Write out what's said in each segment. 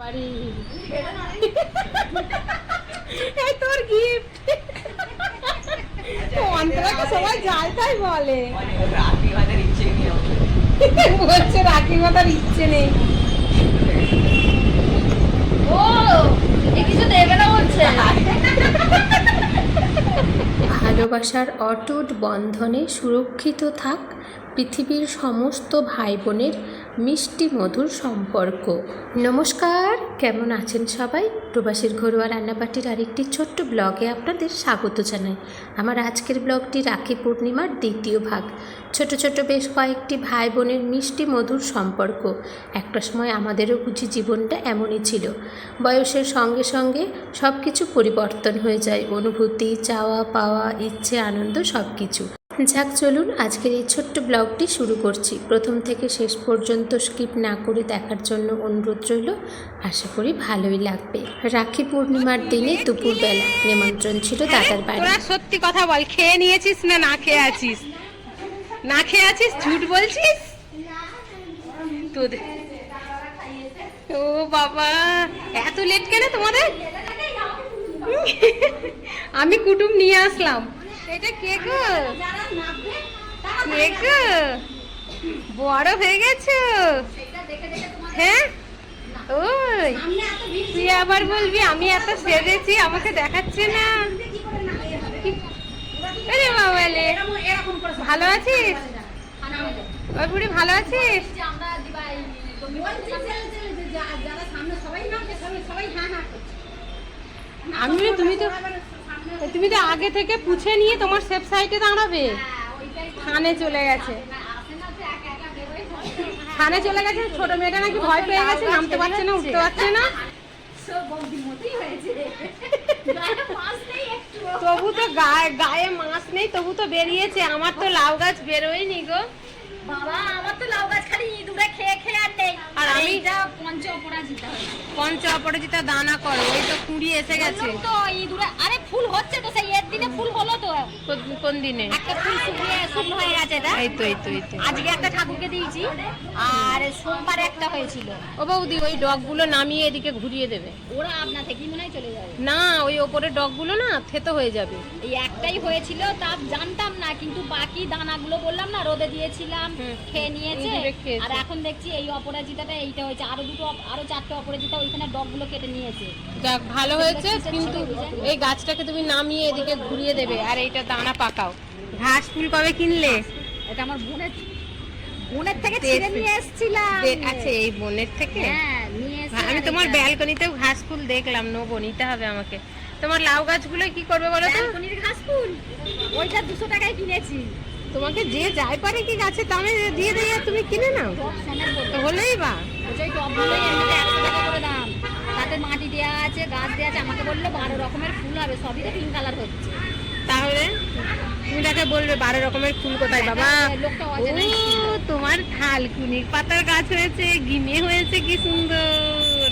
বাড়ি। এই তোর গিফট অন্তরাকে সবাই যায় তাই বলে। বলছে রাখি মাতার ইচ্ছে নেই। ও এ কিছু দেবে না বলছে। ভালোবাসার অটুট বন্ধনে সুরক্ষিত থাক পৃথিবীর সমস্ত ভাই বোনের মিষ্টি মধুর সম্পর্ক। নমস্কার, কেমন আছেন সবাই? প্রবাসীর ঘরোয়া রান্নাবাটির আরেকটি ছোট্ট ব্লগে আপনাদের স্বাগত জানাই। আমার আজকের ব্লগটি রাখি পূর্ণিমার দ্বিতীয় ভাগ। ছোট ছোট বেশ কয়েকটি ভাই বোনের মিষ্টি মধুর সম্পর্ক। একটা সময় আমাদেরও বুঝি জীবনটা এমনই ছিল। বয়সের সঙ্গে সঙ্গে সব কিছু পরিবর্তন হয়ে যায়। অনুভূতি চাওয়া পাওয়া ইচ্ছে, আনন্দ সব কিছু যাক, চলুন আজকের এই ছোট্ট ব্লগটি শুরু করছি। প্রথম থেকে শেষ পর্যন্ত স্কিপ না করে দেখার জন্য অনুরোধ রইল। আশা করি ভালোই লাগবে। রাখি পূর্ণিমার দিনে দুপুরবেলা নিমন্ত্রণ ছিল দাদার বাড়ি। সত্যি কথা বল, খেয়ে নিয়েছিস না না খেয়ে আছিস? না খেয়ে আছিস, ঝুট বলছিস? তোদের ও বাবা, এত লেট কেন তোমাদের? আমি কুটুম নিয়ে আসলাম। এটা কে গো বড় হয়ে গেছো? হ্যাঁ? ওই, তুই আবার বলবি, আমি এত সেজেছি, আমাকে দেখাচ্ছে না। আরে বাবালে ভালো আছিস? ওই বুড়ি ভালো আছিস? আমি তুমি তো তুমি তো আগে থেকে পুছে নিয়ে তোমার সেফ সাইডে দাঁড়াবে। থানে চলে গেছে। থানে চলে গেছে, ছোট মেয়েটা নাকি ভয় পেয়ে গেছে, নামতে পারছে না, উঠতে পারছে না। তবু তো গায়ে গায়ে মাছ নেই, তবু তো বেরিয়েছে, আমার তো লাউ গাছ বেরোয়নি গো। বাবা আমার তো লাউ গাছ খালি ইঁদুরে খেয়ে খেয়ে আর নেই। আর আমি- এইটা পঞ্চ অপরাজিতা পঞ্চ অপরাজিতা দানা করো এই তো কুড়ি এসে গেছে। তো ইঁদুরে আরে ফুল হচ্ছে তো সেই এর দিনে ফুল হলো তো। কোন- দিনে? একটা ফুল শুকিয়ে শুকনো হয়ে গেছে এটা এই তো এই তো এই তো। আজকে একটা ঠাকুরকে দিয়েছি আর সোমবার একটা হয়েছিল। ও বৌদি ওই ডগগুলো নামিয়ে এদিকে ঘুরিয়ে দেবে। ওরা আপনা থেকেই মনে হয় চলে যাবে। না ওই ওপরে ডগগুলো না থেতো হয়ে যাবে। এই একটাই হয়েছিল তা জানতাম না কিন্তু বাকি দানাগুলো বললাম না রোদে দিয়েছিলাম। খেয়ে নিয়েছে। আর এখন দেখছি এই অপরাজিতাটা এইটা হয়েছে। আরও দুটো আরও চারটে অপরাজিতা ওইখানে ডগগুলো কেটে নিয়েছে। যাক ভালো হয়েছে কিন্তু এই গাছটাকে তুমি নামিয়ে এদিকে ঘুরিয়ে দেবে। আর এইটা দানা পাকাও। ঘাস ফুল কবে কিনলে? এটা আমার বোনের বোনের থেকে। ছিঁড়ে নিয়ে এসেছিলাম। আচ্ছা এই বনের থেকে? হ্যাঁ নিয়ে আমি তোমার ব্যালকনিতেও ঘাস ফুল দেখলাম। নেব নিতে হবে আমাকে। তোমার লাউ গাছগুলো কি করবে বলো তো? ব্যালকনির ঘাস ফুল? ওইটা দুশো টাকায় কিনেছি। তোমাকে যে যাই পারে কি গাছের দামে দিয়ে দেয় আর তুমি কিনে নাও। তো হলেই বা। তাতে মাটি দেওয়া আছে গাছ দেওয়া আছে আমাকে বলল বারো রকমের ফুল হবে সবই তো পিঙ্ক কালার হচ্ছে। তাহলে তুমি তাকে বলবে বারো রকমের ফুল কোথায় বাবা? হ্যাঁ, ও। তোমার থালকুনি পাতার গাছ হয়েছে গিমে হয়েছে কি সুন্দর।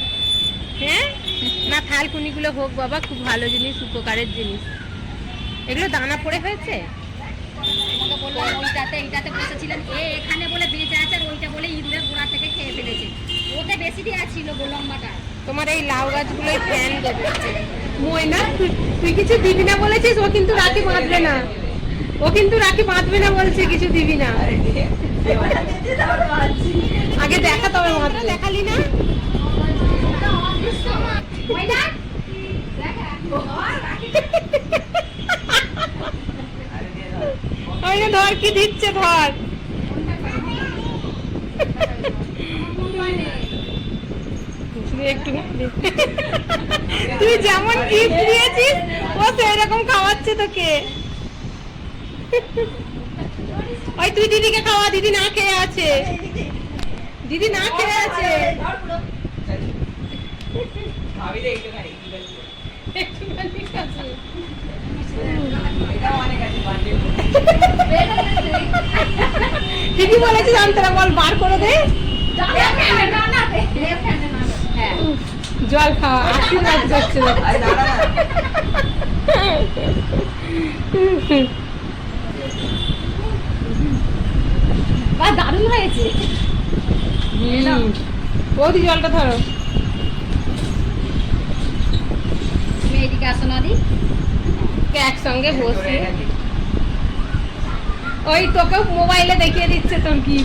হ্যাঁ? না থালকুনিগুলো হোক বাবা খুব ভালো জিনিস উপকারের জিনিস। এগুলো দানা পড়ে হয়েছে? আমাকে ওইটাতে এইটাতে বসেছিলেন। এ এখানে বলে বেঁচে আছে আর ওইটা বলে ইঁদুরের গোড়া থেকে খেয়ে ফেলেছে। ওতে বেশি দেওয়া ছিল গো লম্বাটা তোমার এই লাউ গাছগুলোই ফ্যান দেবে ময়না তুই কিছু দিবি না বলেছিস? ও কিন্তু রাখি বাঁধবে না। ও কিন্তু রাখি বাঁধবে না বলছে কিছু দিবি না। আগে দেখা তবে বাঁধবে। দেখালি না ধর কি দিচ্ছে ধর তুই যেমন গিফট দিয়েছিস, ও সেই রকম খাওয়াচ্ছে তোকে। ওই তুই দিদিকে খাওয়া, দিদি না খেয়ে আছে। দিদি না খেয়ে আছে। বলেছে বল বার করে দে। জল খাওয়া আশীর্বাদ করছে বা দারুণ হয়েছে। বৌদি জলটা ধরো। এইদিকে আসো নদী একসঙ্গে বসে? ওই তোকে মোবাইলে দেখিয়ে দিচ্ছে তোর কি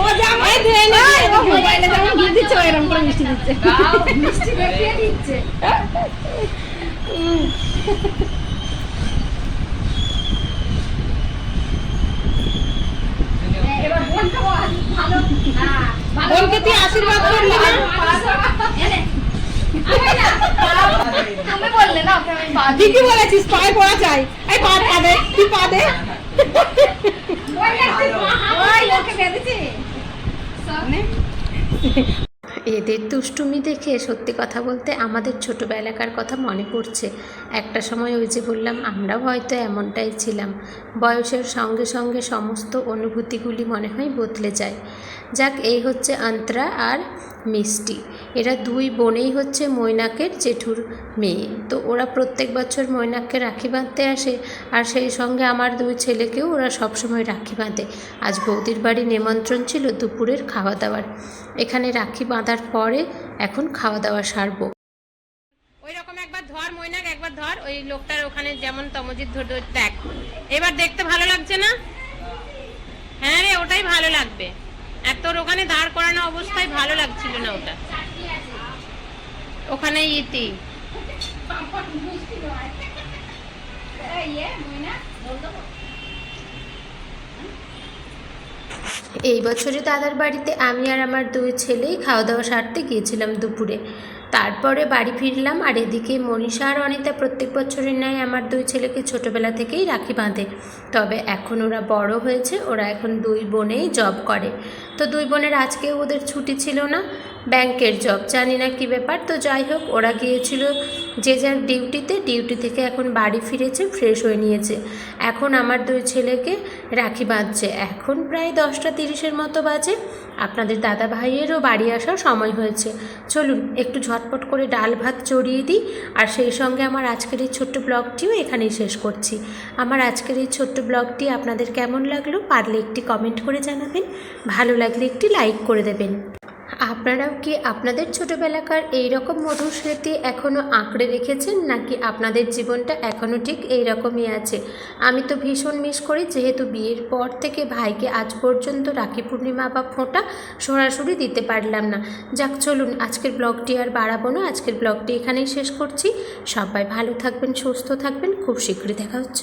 ও জামাই দে না মোবাইলে যেমন গিফট দিচ্ছে ওইরকম করে মিষ্টি দিচ্ছে। মিষ্টি দেখিয়ে দিচ্ছে। এবার বোনকে ভালো বোনকে তুই আশীর্বাদ করলি। ঠিকই বলেছিস, পায়ে পড়া চাই। এই পা দে, তুই পা দে। এদের দুষ্টুমি দেখে সত্যি কথা বলতে আমাদের ছোটোবেলাকার কথা মনে পড়ছে। একটা সময় ওই যে বললাম, আমরাও হয়তো এমনটাই ছিলাম। বয়সের সঙ্গে সঙ্গে সমস্ত অনুভূতিগুলি মনে হয় বদলে যায়। যাক, এই হচ্ছে অন্তরা আর মিষ্টি। এরা দুই বোনেই হচ্ছে মৈনাকের জেঠুর মেয়ে। তো ওরা প্রত্যেক বছর মৈনাককে রাখি বাঁধতে আসে আর সেই সঙ্গে আমার দুই ছেলেকেও ওরা সবসময় রাখি বাঁধে। আজ বৌদির বাড়ি নিমন্ত্রণ ছিল দুপুরের খাওয়া দাওয়ার। এখানে রাখি বাঁধার পরে এখন খাওয়া দাওয়া সারবো। ওই রকম একবার ধর মৈনাক, একবার ধর। ওই লোকটার ওখানে যেমন তমজিৎ ধর দেখ। এবার দেখতে ভালো লাগছে না? হ্যাঁ রে, ওটাই ভালো লাগবে। তোর ওখানে দাঁড় করানো অবস্থায় ভালো লাগছিল না ওটা। ওখানে ইতি। এই বছরে দাদার বাড়িতে আমি আর আমার দুই ছেলেই খাওয়া দাওয়া সারতে গিয়েছিলাম দুপুরে। তারপরে বাড়ি ফিরলাম আর এদিকে মনীষা আর অনিতা প্রত্যেক বছরের ন্যায় আমার দুই ছেলেকে ছোটোবেলা থেকেই রাখি বাঁধে। তবে এখন ওরা বড় হয়েছে, ওরা এখন দুই বোনেই জব করে। তো দুই বোনের আজকেও ওদের ছুটি ছিল না ব্যাংকের জব। জানি না কী ব্যাপার, তো যাই হোক, ওরা গিয়েছিল যে যার ডিউটিতে, ডিউটি থেকে এখন বাড়ি ফিরেছে, ফ্রেশ হয়ে নিয়েছে। এখন আমার দুই ছেলেকে রাখি বাঁধছে। এখন প্রায় দশটা তিরিশের মতো বাজে। আপনাদের দাদা ভাইয়েরও বাড়ি আসার সময় হয়েছে। চলুন, একটু ঝটপট করে ডাল ভাত চড়িয়ে দিই। আর সেই সঙ্গে আমার আজকের এই ছোট্ট ব্লগটিও এখানেই শেষ করছি। আমার আজকের এই ছোট্ট ব্লগটি আপনাদের কেমন লাগল, পারলে একটি কমেন্ট করে জানাবেন। ভালো লাগলে একটি লাইক করে দেবেন। আপনারাও কি আপনাদের ছোটোবেলাকার এই রকম মধুর স্মৃতি এখনও আঁকড়ে রেখেছেন, নাকি আপনাদের জীবনটা এখনও ঠিক এই রকমই আছে? আমি তো ভীষণ মিস করি, যেহেতু বিয়ের পর থেকে ভাইকে আজ পর্যন্ত রাখি পূর্ণিমা বা ফোঁটা সরাসরি দিতে পারলাম না। যাক, চলুন, আজকের ব্লগটি আর বাড়াবো না। আজকের ব্লগটি এখানেই শেষ করছি। সবাই ভালো থাকবেন, সুস্থ থাকবেন। খুব শীঘ্রই দেখা হচ্ছে।